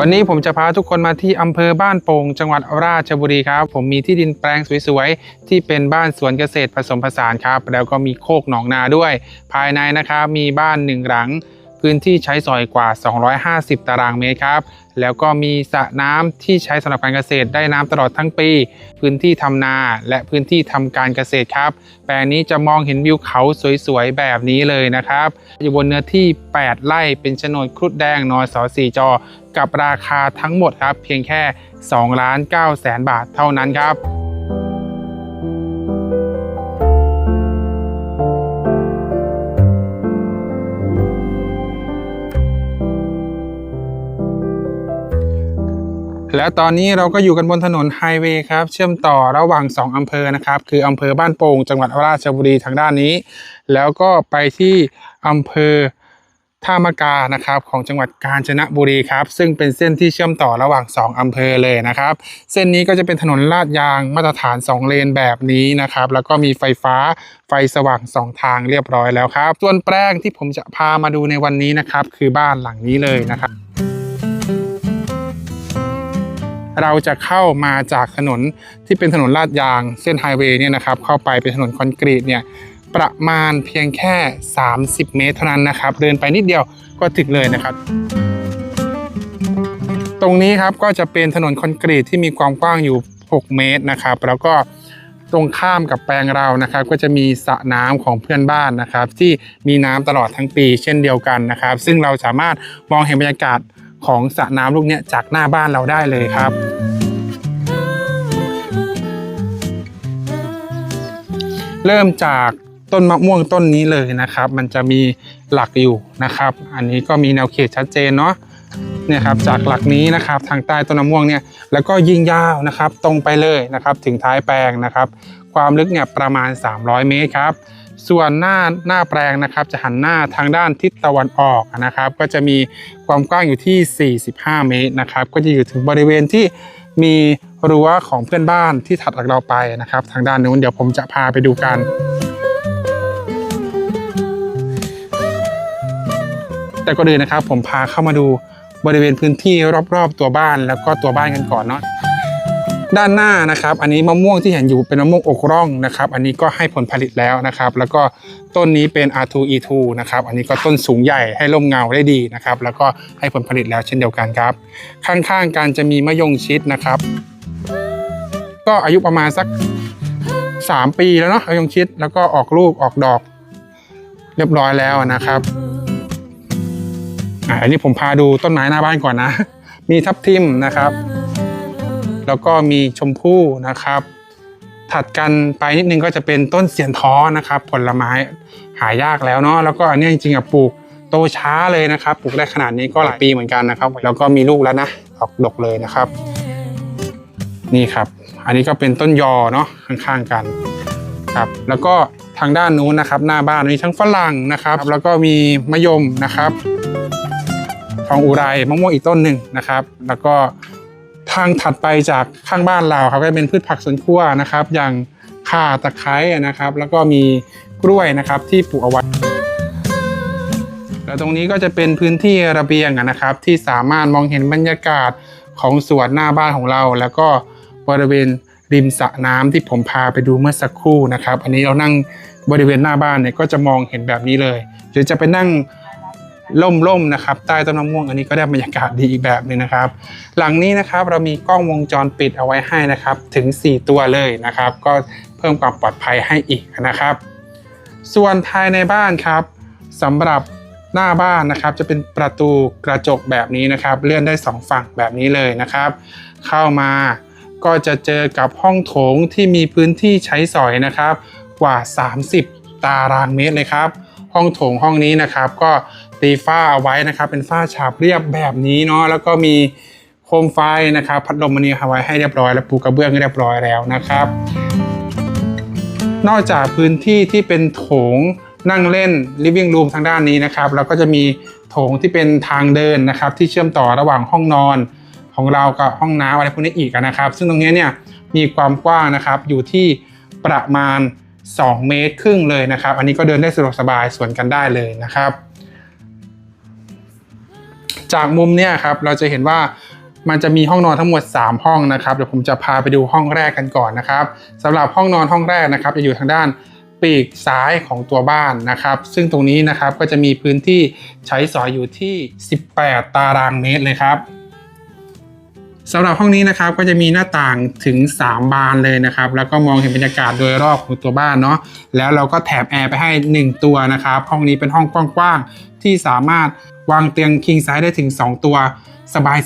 วันนี้ผมจะพาทุกคนมาที่อำเภอบ้านโป่งจังหวัดราชบุรีครับ ผมมีที่ดินแปลงสวยๆ ที่เป็นบ้านสวนเกษตรผสมผสานครับ แล้วก็มีโคกหนองนาด้วย ภายในนะครับมีบ้านหนึ่งหลัง พื้นที่ใช้สอยกว่า 250 ตารางเมตรครับ แล้วก็มีสระน้ำที่ใช้สำหรับการเกษตรได้น้ำตลอดทั้งปี พื้นที่ทำนาและพื้นที่ทำการเกษตรครับ แปลงนี้จะมองเห็นวิวเขาสวยๆ แบบนี้เลยนะครับ อยู่บนเนื้อที่ 8 ไร่เป็นโฉนดครุฑแดงนอสอสีจอ กับราคาทั้งหมดครับ เพียงแค่2ล้าน9แสนบาทเท่านั้นครับ แล้วตอนนี้เราก็อยู่กันบนถนนไฮเวย์ครับ เชื่อมต่อระหว่าง 2อำเภอนะครับ คืออำเภอบ้านโป่งจังหวัดราชบุรีทางด้านนี้ แล้วก็ไปที่อำเภอท่ามะกานะครับของจังหวัดกาญจนบุรีครับ ซึ่งเป็นเส้นที่เชื่อมต่อระหว่าง 2อำเภอเลยนะครับ เส้นนี้ก็จะเป็นถนนลาดยางมาตรฐาน 2 เลนแบบนี้นะครับ แล้วก็มีไฟฟ้าไฟสว่าง 2 ทางเรียบร้อยแล้วครับ ส่วนแปลงที่ผมจะพามาดูในวันนี้นะครับ คือบ้านหลังนี้เลยนะครับ เราจะเข้ามาจากถนนที่เป็นถนนลาดยางเส้นไฮเวย์เนี่ยนะครับเข้าไปเป็นถนนคอนกรีตเนี่ยประมาณเพียงแค่ 30 เมตรเท่านั้นนะครับ เดินไปนิดเดียวก็ถึงเลยนะครับ ตรงนี้ครับก็จะเป็นถนนคอนกรีตที่มีความกว้างอยู่ 6 เมตรนะครับ แล้วก็ตรงข้ามกับแปลงเรานะครับ ก็จะมีสระน้ำของเพื่อนบ้านนะครับ ที่มีน้ำตลอดทั้งปีเช่นเดียวกันนะครับ ซึ่งเราสามารถมองเห็นบรรยากาศ ของสระน้ำลูกเนี้ยจากหน้าบ้านเราได้เลยครับ เริ่มจากต้นมะม่วงต้นนี้เลยนะครับ มันจะมีหลักอยู่นะครับ อันนี้ก็มีแนวเขตชัดเจนเนาะเนี่ยครับจากหลักนี้นะครับทางใต้ต้นมะม่วงเนี่ยแล้วก็ยิงยาวนะครับตรงไปเลยนะครับ ถึงท้ายแปลงนะครับ ความลึกเนี่ยประมาณ 300 เมตรครับ ส่วนหน้าหน้าแปลงนะครับ จะหันหน้าทางด้านทิศตะวันออกนะครับ ก็จะมีความกว้างอยู่ที่ 45 เมตรนะครับ ก็จะอยู่ถึงบริเวณที่มีรั้วของเพื่อนบ้านที่ถัดจากเราไปนะครับ ทางด้านนู้นเดี๋ยวผมจะพาไปดูกันแต่ก็ดีนนะครับผมพาเข้ามาดูบริเวณพื้นที่รอบ ๆ ตัวบ้านแล้วก็ตัวบ้านกันก่อนเนาะ ด้านหน้านะครับ อันนี้มะม่วงที่เห็นอยู่เป็นมะม่วงอกร่องนะครับ อันนี้ก็ให้ผลผลิตแล้วนะครับ แล้วก็ต้นนี้เป็น R2E2 นะครับ อันนี้ก็ต้นสูงใหญ่ให้ร่มเงาได้ดีนะครับ แล้วก็ให้ผลผลิตแล้วเช่นเดียวกันครับ ข้างๆกันจะมีมะยงชิดนะครับ ก็อายุประมาณสัก 3 ปีแล้วเนาะมะยงชิดแล้วก็ออกลูกออกดอก เรียบร้อยแล้วนะครับอ่าอันนี้ผมพาดูต้นไม้หน้าบ้านก่อนนะ มีทับทิมนะครับ แล้วก็มีชมพู่นะครับ ถัดกันไปนิดนึงก็จะเป็นต้นเสียนท้อนะครับ ผลไม้หายากแล้วเนาะแล้วก็อันนี้จริงๆอะปลูกโตช้าเลยนะครับปลูกได้ขนาดนี้ก็หลายปีเหมือนกันนะครับ แล้วก็มีลูกแล้วนะออกดกเลยนะครับ นี่ครับ อันนี้ก็เป็นต้นยอเนาะข้างๆกันครับแล้วก็ทางด้านนู้นนะครับ หน้าบ้านมีทั้งฝรั่งนะครับ แล้วก็มีมะยมนะครับ ทองอุไรมะม่วงอีกต้นหนึ่งนะครับ แล้วก็ ทางถัดไปจากข้างบ้านเราครับก็เป็นพืชผักสวนครัวนะครับ อย่างข่าตะไคร้นะครับ แล้วก็มีกล้วยนะครับที่ปลูกเอาไว้แล้วตรงนี้ก็จะเป็นพื้นที่ระเบียงนะครับ ที่สามารถมองเห็นบรรยากาศของสวนหน้าบ้านของเรา แล้วก็บริเวณริมสระน้ำที่ผมพาไปดูเมื่อสักครู่นะครับ อันนี้เรานั่งบริเวณหน้าบ้านเนี่ยก็จะมองเห็นแบบนี้เลยหรือจะไปนั่ง ล่มๆนะครับใต้ต้นมะม่วงอันนี้ก็ได้บรรยากาศดีอีกแบบหนึงนะครับ หลังนี้นะครับเรามีกล้องวงจรปิดเอาไว้ให้นะครับถึง 4 ตัวเลยนะครับ ก็เพิ่มความปลอดภัยให้อีกนะครับ ส่วนภายในบ้านครับสำหรับหน้าบ้านนะครับ จะเป็นประตูกระจกแบบนี้นะครับ เลื่อนได้ 2 ฝั่งแบบนี้เลยนะครับ เข้ามาก็จะเจอกับห้องโถงที่มีพื้นที่ใช้สอยนะครับ กว่า 30 ตารางเมตรเลยครับ ห้องโถงห้องนี้นะครับก็ ตีฝ้าเอาไว้นะครับเป็นฝ้าฉาบเรียบแบบนี้เนาะแล้วก็มีโคมไฟนะครับ พัดลมมันนี้เอาไว้ให้เรียบร้อย แล้วปูกระเบื้องให้เรียบร้อยแล้วนะครับ นอกจากพื้นที่ที่เป็นโถงนั่งเล่น living room ทางด้านนี้นะครับแล้วก็จะมีโถงที่เป็นทางเดินนะครับ ที่เชื่อมต่อระหว่างห้องนอนของเรากับห้องน้ำอะไรพวกนี้อีกนะครับ ซึ่งตรงนี้เนี่ยมีความกว้างนะครับอยู่ที่ประมาณ 2 เมตรครึ่งเลยนะครับ อันนี้ก็เดินได้สะดวกสบายสวนกันได้เลยนะครับ จากมุมเนี่ยครับเราจะเห็นว่ามันจะมีห้องนอนทั้งหมด 3 ห้องนะครับเดี๋ยวผมจะพาไปดูห้องแรกกันก่อนนะครับสำหรับห้องนอนห้องแรกนะครับ จะอยู่ทางด้านปีกซ้ายของตัวบ้านนะครับ ซึ่งตรงนี้นะครับก็จะมีพื้นที่ใช้สอยอยู่ที่ 18 ตารางเมตรเลยครับสำหรับห้องนี้นะครับก็จะมีหน้าต่างถึง 3 บานเลยนะครับ แล้วก็มองเห็นบรรยากาศโดยรอบของตัวบ้านเนาะแล้วเราก็แถมแอร์ไปให้ 1 ตัวนะครับ ห้องนี้เป็นห้องกว้างๆที่สามารถ วางเตียง king size ได้ถึง 2 ตัว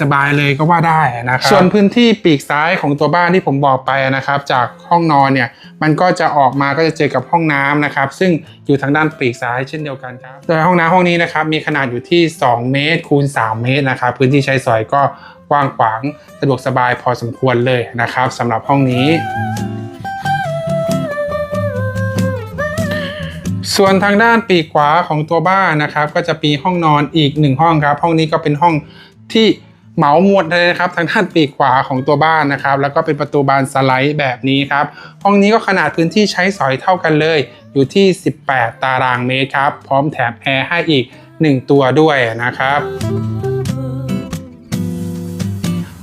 สบายๆเลยก็ว่าได้นะครับส่วนพื้นที่ปีกซ้ายของตัวบ้านที่ผมบอกไปนะครับ จากห้องนอนเนี่ยมันก็จะออกมาก็จะเจอกับห้องน้ำนะครับ ซึ่งอยู่ทางด้านปีกซ้ายเช่นเดียวกันครับโดยห้องน้ำห้องนี้นะครับมีขนาดอยู่ที่ 2 เมตร คูณ 3 เมตรนะครับ พื้นที่ใช้สอยก็กว้างขวางสะดวกสบายพอสมควรเลยนะครับสำหรับห้องนี้ ส่วนทางด้านปีกขวาของตัวบ้านนะครับ ก็จะมีห้องนอนอีกหนึ่งห้องครับ ห้องนี้ก็เป็นห้องที่เหมาหมดเลยนะครับทางด้านปีกขวาของตัวบ้านนะครับ แล้วก็เป็นประตูบานสไลด์แบบนี้ครับ ห้องนี้ก็ขนาดพื้นที่ใช้สอยเท่ากันเลย อยู่ที่ 18 ตารางเมตรครับ พร้อมแถมแอร์ให้อีก 1 ตัวด้วยนะครับ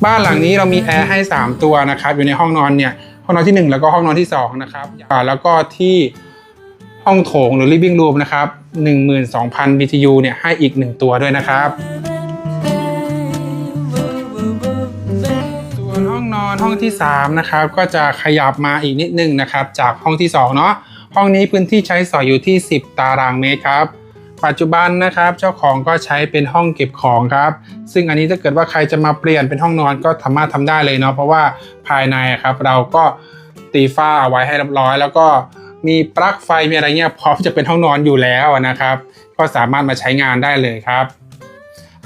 บ้านหลังนี้เรามีแอร์ให้ 3 ตัวนะครับ อยู่ในห้องนอนเนี่ยห้องนอนทีหนึ่1 แล้วก็ห้องนอนที่2นะครับแล้วก็ที่ ห้องโถงหรือ living room นะครับ 12,000 BTU เนี่ยให้อีก 1 ตัวด้วยนะครับส่วนห้องนอนห้องที่ 3 นะครับ ก็จะขยับมาอีกนิดนึงนะครับ จากห้องที่ 2 เนาะห้องนี้พื้นที่ใช้สอยอยู่ที่ 10 ตารางเมตรครับปัจจุบันนะครับเจ้าของก็ใช้เป็นห้องเก็บของครับ ซึ่งอันนี้ถ้าเกิดว่าใครจะมาเปลี่ยนเป็นห้องนอนก็สามารถทำได้เลยเนาะเพราะว่าภายในครับเราก็ตีฝ้าเอาไว้ให้เรียบร้อย แล้วก็ มีปลั๊กไฟมีอะไรเงี้ยพร้อมจะเป็นห้องนอนอยู่แล้วนะครับ ก็สามารถมาใช้งานได้เลยครับ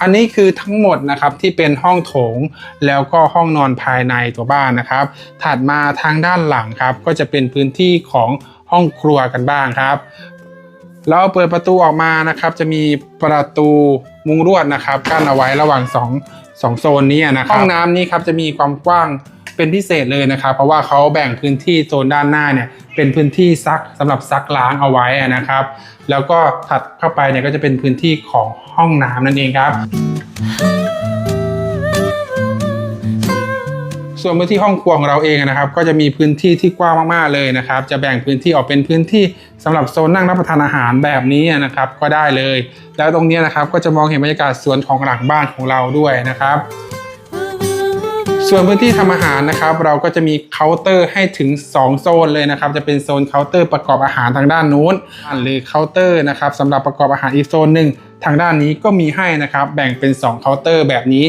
อันนี้คือทั้งหมดนะครับที่เป็นห้องโถงแล้วก็ห้องนอนภายในตัวบ้านนะครับ ถัดมาทางด้านหลังครับ ก็จะเป็นพื้นที่ของห้องครัวกันบ้างครับเราเปิดประตูออกมานะครับ จะมีประตูมุงลวดนะครับกั้นเอาไว้ระหว่าง2งสองโซนนี้นะครับห้องน้ำนี้ครับจะมีความกว้างเป็นพิเศษเลยนะครับ เพราะว่าเขาแบ่งพื้นที่โซนด้านหน้าเนี่ย เป็นพื้นที่ซักสำหรับซักล้างเอาไว้นะครับ แล้วก็ถัดเข้าไปเนี่ยก็จะเป็นพื้นที่ของห้องน้ำนั่นเองครับส่วนพื้นที่ห้องครัวของเราเองนะครับ ก็จะมีพื้นที่ที่กว้างมากๆเลยนะครับ จะแบ่งพื้นที่ออกเป็นพื้นที่สำหรับโซนนั่งรับประทานอาหารแบบนี้นะครับ ก็ได้เลย แล้วตรงนี้นะครับก็จะมองเห็นบรรยากาศสวนของหลังบ้านของเราด้วยนะครับ ส่วนพื้นที่ทำอาหารนะครับ เราก็จะมีเคาน์เตอร์ให้ถึง 2 โซนเลยนะครับ จะเป็นโซนเคาน์เตอร์ประกอบอาหารทางด้านนู้น หรือเคาน์เตอร์นะครับสำหรับประกอบอาหารอีกโซนหนึ่งทางด้านนี้ก็มีให้นะครับ แบ่งเป็น2เคาน์เตอร์แบบนี้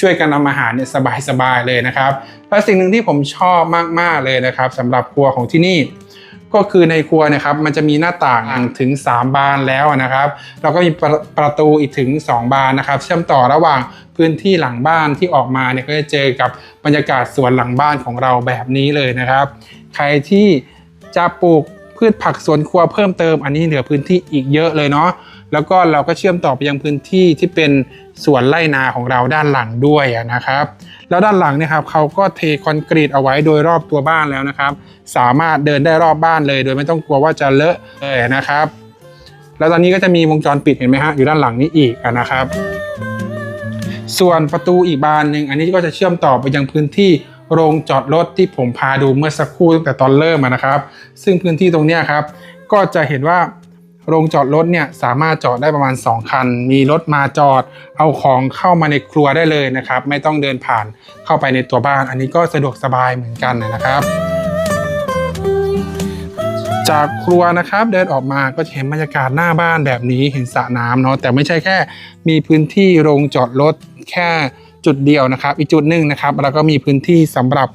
ช่วยกันทำอาหารเนี่ยสบายๆเลยนะครับและสิ่งหนึ่งที่ผมชอบมากๆเลยนะครับสำหรับครัวของที่นี่ ก็คือในครัวเนะครับมันจะมีหน้าต่างถึง 3 บานแล้วนะครับ แล้วก็มีประประตูอีกถึง 2 บานนะครับ เชื่อมต่อระหว่างพื้นที่หลังบ้านที่ออกมาเนี่ยก็จะเจอกับบรรยากาศสวนหลังบ้านของเราแบบนี้เลยนะครับ ใครที่จะปลูกพืชผักสวนครัวเพิ่มเติมอันนี้เหลือพื้นที่อีกเยอะเลยเนาะ แล้วก็เราก็เชื่อมต่อไปยังพื้นที่ที่เป็นสวนไร่นาของเราด้านหลังด้วยนะครับ แล้วด้านหลังเนี่ยครับเขาก็เทคอนกรีตเอาไว้โดยรอบตัวบ้านแล้วนะครับ สามารถเดินได้รอบบ้านเลย โดยไม่ต้องกลัวว่าจะเลอะเลยนะครับ แล้วตอนนี้ก็จะมีวงจรปิดเห็นไหมฮะอยู่ด้านหลังนี้อีกนะครับ ส่วนประตูอีกบานหนึ่งอันนี้ก็จะเชื่อมต่อไปยังพื้นที่โรงจอดรถที่ผมพาดูเมื่อสักครู่ตั้งแต่ตอนเริ่มนะครับ ซึ่งพื้นที่ตรงนี้ครับก็จะเห็นว่า โรงจอดรถเนี่ยสามารถจอดได้ประมาณ 2 คัน มีรถมาจอด เอาของเข้ามาในครัวได้เลยนะครับ ไม่ต้องเดินผ่านเข้าไปในตัวบ้าน อันนี้ก็สะดวกสบายเหมือนกันนะครับ จากครัวนะครับเดินออกมาก็จะเห็นบรรยากาศหน้าบ้านแบบนี้เห็นสระน้ำเนาะแต่ไม่ใช่แค่ มีพื้นที่โรงจอดรถแค่จุดเดียวนะครับ อีกจุดหนึ่งนะครับแล้วก็มีพื้นที่สำหรับ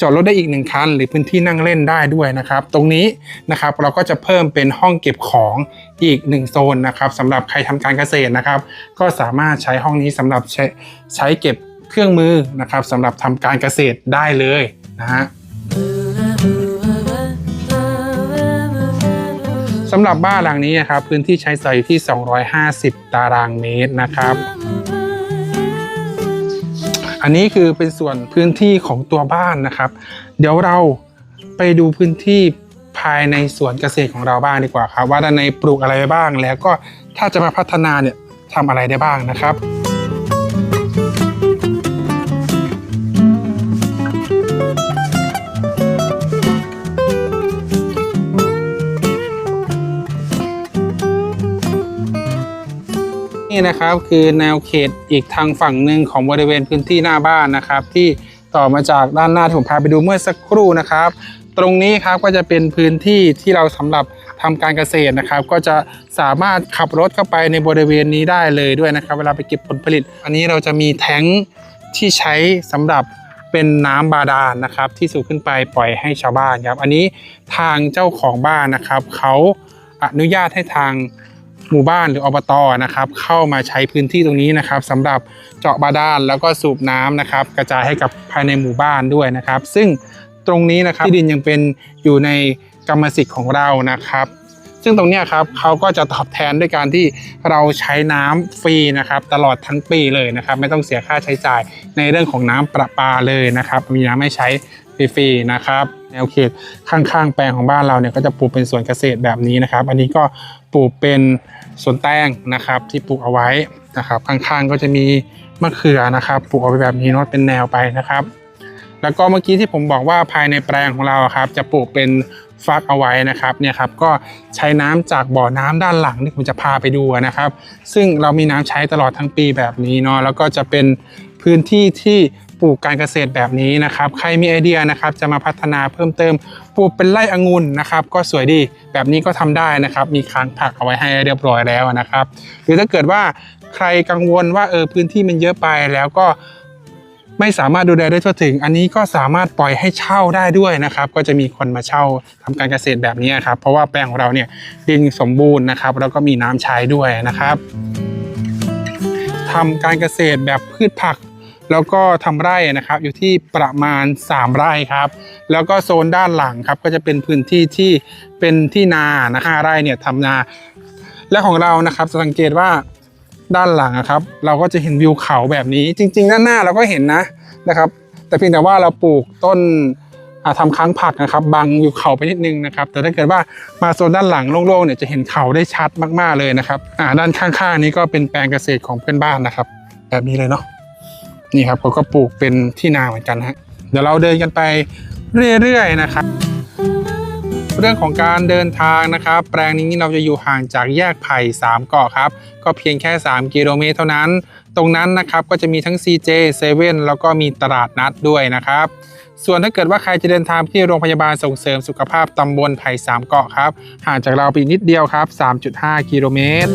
จอดรถได้อีกหนึ่งคันหรือพื้นที่นั่งเล่นได้ด้วยนะครับ ตรงนี้นะครับเราก็จะเพิ่มเป็นห้องเก็บของอีกหนึ่งโซนนะครับสำหรับใครทำการเกษตรนะครับ ก็สามารถใช้ห้องนี้สำหรับใช้ใช้เก็บเครื่องมือนะครับสำหรับทำการเกษตรได้เลยนะฮะสำหรับบ้านหลังนี้นะครับพื้นที่ใช้สอยอยู่ที่ 250 ตารางเมตรนะครับ อันนี้คือเป็นส่วนพื้นที่ของตัวบ้านนะครับ เดี๋ยวเราไปดูพื้นที่ภายในสวนเกษตรของเราบ้างดีกว่าครับ ว่าด้านในปลูกอะไรไว้บ้างแล้วก็ถ้าจะมาพัฒนาเนี่ยทำอะไรได้บ้างนะครับ นี่นะครับคือแนวเขตอีกทางฝั่งหนึ่งของบริเวณพื้นที่หน้าบ้านนะครับ ที่ต่อมาจากด้านหน้าที่ผมพาไปดูเมื่อสักครู่นะครับ ตรงนี้ครับก็จะเป็นพื้นที่ที่เราสำหรับทำการเกษตรนะครับ ก็จะสามารถขับรถเข้าไปในบริเวณนี้ได้เลยด้วยนะครับ เวลาไปเก็บผลผลิต อันนี้เราจะมีแท้งที่ใช้สำหรับเป็นน้ำบาดาลนะครับ ที่สูบขึ้นไปปล่อยให้ชาวบ้านครับ อันนี้ทางเจ้าของบ้านนะครับเขาอนุญาตให้ทาง หมู่บ้านหรืออบตนะครับ เข้ามาใช้พื้นที่ตรงนี้นะครับสำหรับเจาะบาดาลแล้วก็สูบน้ำนะครับ กระจายให้กับภายในหมู่บ้านด้วยนะครับ ซึ่งตรงนี้นะครับที่ดินยังเป็นอยู่ในกรรมสิทธิ์ของเรานะครับซึ่งตรงนี้ครับเขาก็จะตอบแทนด้วยการที่เราใช้น้ำฟรีนะครับ ตลอดทั้งปีเลยนะครับ ไม่ต้องเสียค่าใช้จ่ายในเรื่องของน้ำประปาเลยนะครับ มีน้ำให้ใช้ฟรีๆนะครับแนวเขตข้างๆ แปลงของบ้านเราเนี่ยก็จะปลูกเป็นสวนเกษตรแบบนี้นะครับ อันนี้ก็ปลูกเป็น สวนแตงนะครับที่ปลูกเอาไว้นะครับ ข้างๆก็จะมีมะเขือนะครับปลูกเอาไว้แบบนี้เนาะเป็นแนวไปนะครับ แล้วก็เมื่อกี้ที่ผมบอกว่าภายในแปลงของเราครับ จะปลูกเป็นฟักเอาไว้นะครับเนี่ยครับก็ใช้น้ำจากบ่อน้ำด้านหลังที่ผมจะพาไปดูนะครับ ซึ่งเรามีน้ำใช้ตลอดทั้งปีแบบนี้เนาะแล้วก็จะเป็นพื้นที่ที่ปลูกการเกษตรแบบนี้นะครับ ใครมีไอเดียนะครับจะมาพัฒนาเพิ่มเติมปลูกเป็นไร่องุ่นนะครับ ก็สวยดี แบบนี้ก็ทำได้นะครับ มีค้างผักเอาไว้ให้เรียบร้อยแล้วนะครับ หรือถ้าเกิดว่าใครกังวลว่าเออพื้นที่มันเยอะไปแล้วก็ไม่สามารถดูแลได้ทั่วถึง อันนี้ก็สามารถปล่อยให้เช่าได้ด้วยนะครับ ก็จะมีคนมาเช่าทำการเกษตรแบบนี้ครับ เพราะว่าแปลงของเราเนี่ยดินสมบูรณ์นะครับ แล้วก็มีน้ำใช้ด้วยนะครับทำการเกษตรแบบพืชผัก แล้วก็ทำไร่นะครับอยู่ที่ประมาณ 3 ไร่ครับ แล้วก็โซนด้านหลังครับก็จะเป็นพื้นที่ที่เป็นที่นานะห้าไร่เนี่ยทำนา และของเรานะครับจะสังเกตว่าด้านหลังอะครับ เราก็จะเห็นวิวเขาแบบนี้ จริง ๆ ด้านหน้าเราก็เห็นนะนะครับ แต่เพียงแต่ว่าเราปลูกต้นอ่าทำค้างผักนะครับบังวิวเขาไปนิดนึงนะครับ แต่ถ้าเกิดว่ามาโซนด้านหลังโล่งๆเนี่ยจะเห็นเขาได้ชัดมากๆเลยนะครับอ่าด้านข้างๆนี้ก็เป็นแปลงเกษตรของเพื่อนบ้านนะครับ แบบนี้เลยเนาะ นี่ครับเขาก็ปลูกเป็นที่นาเหมือนกันฮะเดี๋ยวเราเดินกันไปเรื่อยๆนะครับ เรื่องของการเดินทางนะครับ แปลงนี้เราจะอยู่ห่างจากแยกไผ่3เกาะครับ ก็เพียงแค่ 3 กิโลเมตรเท่านั้น ตรงนั้นนะครับก็จะมีทั้ง CJ 7แล้วก็มีตลาดนัดด้วยนะครับส่วนถ้าเกิดว่าใครจะเดินทางที่โรงพยาบาลส่งเสริมสุขภาพตำบลไผ่3เกาะครับ ห่างจากเราไปนิดเดียวครับ 3.5 กิโลเมตร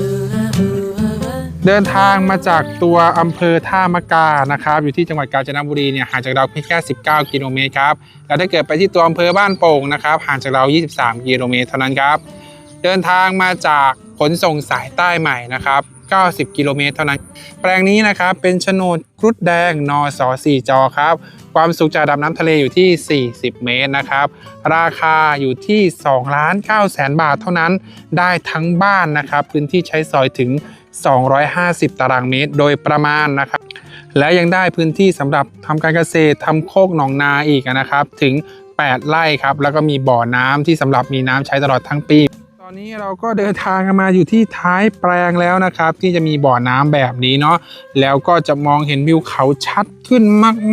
เดินทางมาจากตัวอำเภอท่ามะกานะครับ อยู่ที่จังหวัดกาญจนบุรีเนี่ยห่างจากเราเพียงแค่ 19 กิโลเมตรครับแล้วถ้าเกิดไปที่ตัวอำเภอบ้านโป่งนะครับห่างจากเรา 23 กิโลเมตรเท่านั้นครับ เดินทางมาจากขนส่งสายใต้ใหม่นะครับ90 กิโลเมตรเท่านั้น แปลงนี้นะครับ เป็นโฉนดครุฑแดง นส4จอครับ ความสูงจากดับน้ำทะเลอยู่ที่ 40 เมตรนะครับ ราคาอยู่ที่2ล้าน9แสนบาทเท่านั้น ได้ทั้งบ้านนะครับ พื้นที่ใช้สอยถึง 250 ตารางเมตรโดยประมาณนะครับและยังได้พื้นที่สำหรับทำการเกษตรทำโคกหนองนาอีกนะครับ ถึง 8 ไร่ครับ แล้วก็มีบ่อน้ำที่สำหรับมีน้ำใช้ตลอดทั้งปี ตอนนี้เราก็เดินทางมาอยู่ที่ท้ายแปลงแล้วนะครับ ที่จะมีบ่อน้ำแบบนี้เนาะแล้วก็จะมองเห็นวิวเขาชัดขึ้น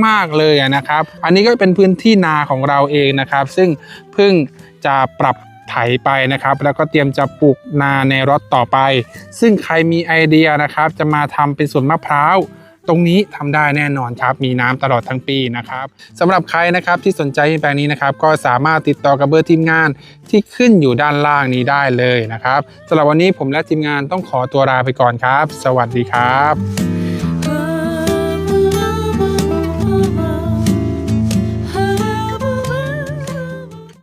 มาก ๆ เลยนะครับ อันนี้ก็เป็นพื้นที่นาของเราเองนะครับ ซึ่งเพิ่งจะปรับ ไถไปนะครับ แล้วก็เตรียมจะปลูกนาในรถต่อไป ซึ่งใครมีไอเดียนะครับ จะมาทำเป็นสวนมะพร้าวตรงนี้ทำได้แน่นอนครับ มีน้ำตลอดทั้งปีนะครับสำหรับใครนะครับที่สนใจแปลงนี้นะครับ ก็สามารถติดต่อกับเบอร์ทีมงานที่ขึ้นอยู่ด้านล่างนี้ได้เลยนะครับสำหรับวันนี้ผมและทีมงานต้องขอตัวลาไปก่อนครับ สวัสดีครับ